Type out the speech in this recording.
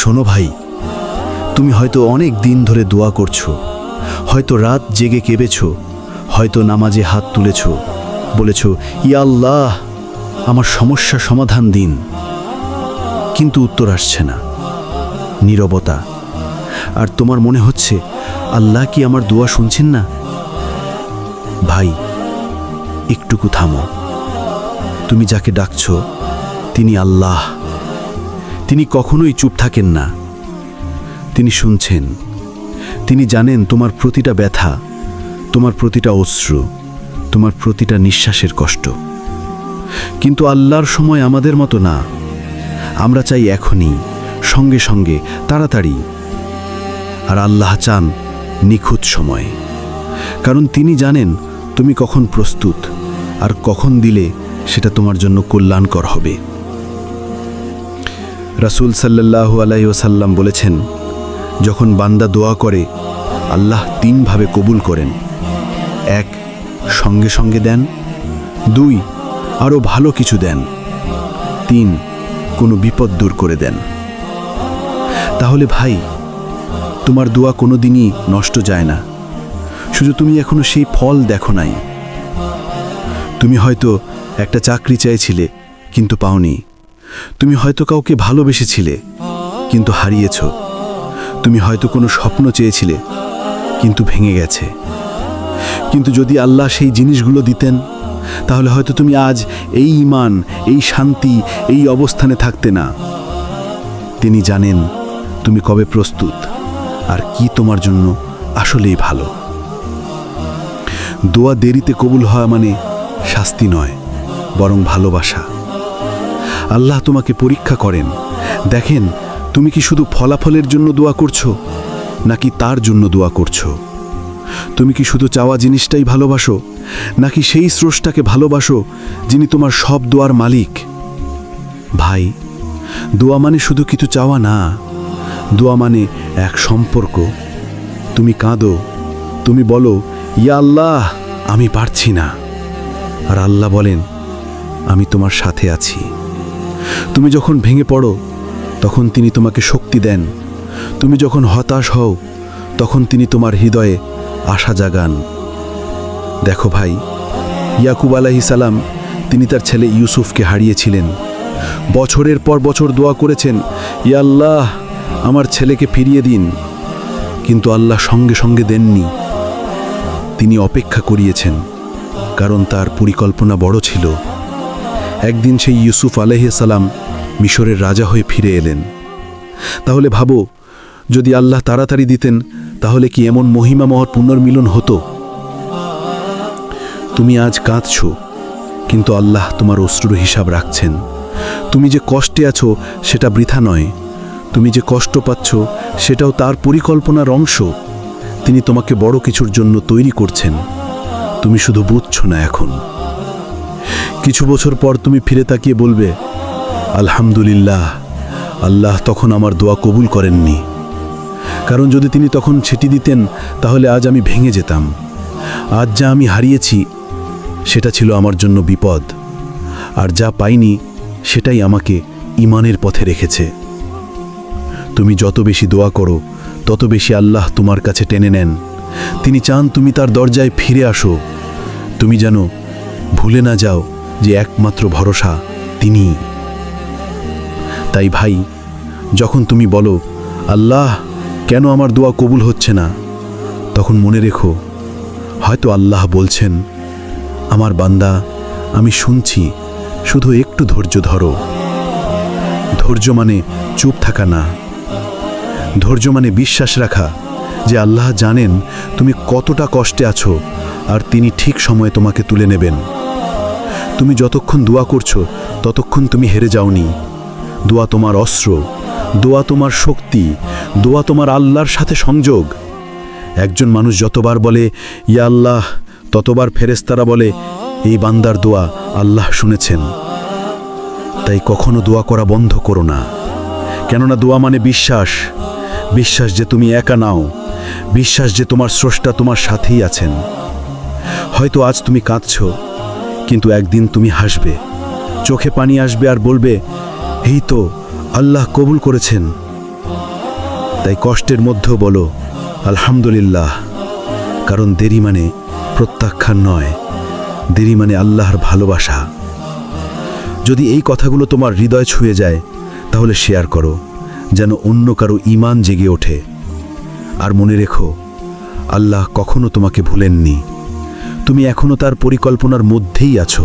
শোনো ভাই, তুমি হয়তো অনেক দিন ধরে দোয়া করছ, হয়তো রাত জেগে কেঁবেছ হয়তো নামাজে হাত তুলেছ, বলেছ ইয়া আল্লাহ, আমার সমস্যা সমাধান দিন। কিন্তু উত্তর আসছে না। নীরবতা। আর তোমার মনে হচ্ছে, আল্লাহ কি আমার দোয়া শুনছেন না? ভাই, একটুকু থামো। তুমি যাকে ডাকছো, তিনি আল্লাহ। তিনি কখনোই চুপ থাকেন না। তিনি শুনছেন। তিনি জানেন তোমার প্রতিটা ব্যথা, তোমার প্রতিটা অশ্রু, তোমার প্রতিটা নিঃশ্বাসের কষ্ট। কিন্তু আল্লাহর সময় আমাদের মতো না। আমরা চাই এখনই, সঙ্গে সঙ্গে, তাড়াতাড়ি। আর আল্লাহ চান নিখুঁত সময়। কারণ তিনি জানেন তুমি কখন প্রস্তুত, আর কখন দিলে সেটা তোমার জন্য কল্যাণকর হবে। রাসূল সাল্লাল্লাহু আলাইহি ওসাল্লাম বলেছেন, যখন বান্দা দোয়া করে, আল্লাহ তিনভাবে কবুল করেন। এক, সঙ্গে সঙ্গে দেন। দুই, আরও ভালো কিছু দেন। তিন, কোনো বিপদ দূর করে দেন। তাহলে ভাই, তোমার দোয়া কোনো দিনই নষ্ট যায় না। শুধু তুমি এখনও সেই ফল দেখো নাই। তুমি হয়তো একটা চাকরি চাইছিলে, কিন্তু পাওনি। তুমি হয়তো কাউকে ভালোবেসেছিলে, কিন্তু হারিয়েছ। তুমি হয়তো কোনো স্বপ্ন চেয়েছিলে, কিন্তু ভেঙে গেছে। কিন্তু যদি আল্লাহ সেই জিনিসগুলো দিতেন, তাহলে হয়তো তুমি আজ এই ইমান এই শান্তি, এই অবস্থানে থাকতে না। তিনি জানেন তুমি কবে প্রস্তুত আর কি তোমার জন্য আসলেই ভালো। দোয়া দেরিতে কবুল হওয়া মানে শাস্তি নয়, বরং ভালোবাসা। আল্লাহ তোমাকে পরীক্ষা করেন। দেখেন, তুমি কি শুধু ফলাফলের জন্য দোয়া করছ, নাকি তার জন্য দোয়া করছ? তুমি কি শুধু চাওয়া জিনিসটাই ভালোবাসো, নাকি সেই স্রষ্টাকে ভালোবাসো, যিনি তোমার সব দোয়ার মালিক? ভাই, দোয়া মানে শুধু কিছু চাওয়া না। দোয়া মানে এক সম্পর্ক। তুমি কাঁদো, তুমি বলো, ইয়া আল্লাহ, আমি পারছি না। আর আল্লাহ বলেন, আমি তোমার সাথে আছি। তুমি যখন ভেঙে পড়ো, তখন তিনি তোমাকে শক্তি দেন। তুমি যখন হতাশ হও, তখন তিনি তোমার হৃদয়ে আশা জাগান। দেখো ভাই, ইয়াকুব আলাহি সালাম তিনি তার ছেলে ইউসুফকে হারিয়েছিলেন। বছরের পর বছর দোয়া করেছেন, ইয়া আল্লাহ, আমার ছেলেকে ফিরিয়ে দিন। কিন্তু আল্লাহ সঙ্গে সঙ্গে দেননি। তিনি অপেক্ষা করিয়েছেন, কারণ তার পরিকল্পনা বড় ছিল। একদিন সেই ইউসুফ সালাম মিশরের রাজা হয়ে ফিরে এলেন। তাহলে ভাবো, যদি আল্লাহ তাড়াতাড়ি দিতেন, তাহলে কি এমন মহিমামহর পুনর্মিলন হতো? তুমি আজ কাঁদছ, কিন্তু আল্লাহ তোমার অশ্রুর হিসাব রাখছেন। তুমি যে কষ্টে আছো, সেটা বৃথা নয়। তুমি যে কষ্ট পাচ্ছ, সেটাও তার পরিকল্পনার অংশ। তিনি তোমাকে বড় কিছুর জন্য তৈরি করছেন। তুমি শুধু বুঝছ না এখন। কিছু বছর পর তুমি ফিরে তাকিয়ে বলবে, আলহামদুলিল্লাহ, আল্লাহ তখন আমার দোয়া কবুল করেননি। কারণ যদি তিনি তখন ছেটি দিতেন, তাহলে আজ আমি ভেঙে যেতাম। আজ যা আমি হারিয়েছি, সেটা ছিল আমার জন্য বিপদ। আর যা পাইনি, সেটাই আমাকে ইমানের পথে রেখেছে। তুমি যত বেশি দোয়া করো, তত বেশি আল্লাহ তোমার কাছে টেনে নেন। তিনি চান তুমি তার দরজায় ফিরে আসো। তুমি যেন ভুলে না যাও যে একমাত্র ভরসা তিনি তাই ভাই, যখন তুমি বলো, আল্লাহ, কেন আমার দোয়া কবুল হচ্ছে না? তখন মনে রেখো, হয়তো আল্লাহ বলছেন, আমার বান্দা, আমি শুনছি, শুধু একটু ধৈর্য ধরো। ধৈর্য মানে চুপ থাকা না। ধৈর্য মানে বিশ্বাস রাখা যে আল্লাহ জানেন তুমি কতটা কষ্টে আছো আর তিনি ঠিক সময়ে তোমাকে তুলে নেবেন। তুমি যতক্ষণ দোয়া করছ, ততক্ষণ তুমি হেরে যাওনি। দোয়া তোমার অস্ত্র, দোয়া তোমার শক্তি, দোয়া তোমার আল্লাহর সাথে সংযোগ। একজন মানুষ যতবার বলে, ইয়া আল্লাহ, ততবার ফেরেস্তারা বলে, এই বান্দার দোয়া আল্লাহ শুনেছেন। তাই কখনো দোয়া করা বন্ধ করো না। কেননা দোয়া মানে বিশ্বাস। বিশ্বাস যে তুমি একা নাও। বিশ্বাস যে তোমার স্রষ্টা তোমার সাথেই আছেন। হয়তো আজ তুমি কাঁদছ কিন্তু একদিন তুমি হাসবে, চোখে পানি আসবে আর বলবে, এই তো আল্লাহ কবুল করেছেন। তাই কষ্টের মধ্যেও বলো, আলহামদুলিল্লাহ। কারণ দেরি মানে প্রত্যাখ্যান নয়, দেরি মানে আল্লাহর ভালোবাসা। যদি এই কথাগুলো তোমার হৃদয় ছুঁয়ে যায়, তাহলে শেয়ার করো, যেন অন্য কারও ইমান জেগে ওঠে। আর মনে রেখো, আল্লাহ কখনো তোমাকে ভুলেননি। তুমি এখনও তার পরিকল্পনার মধ্যেই আছো।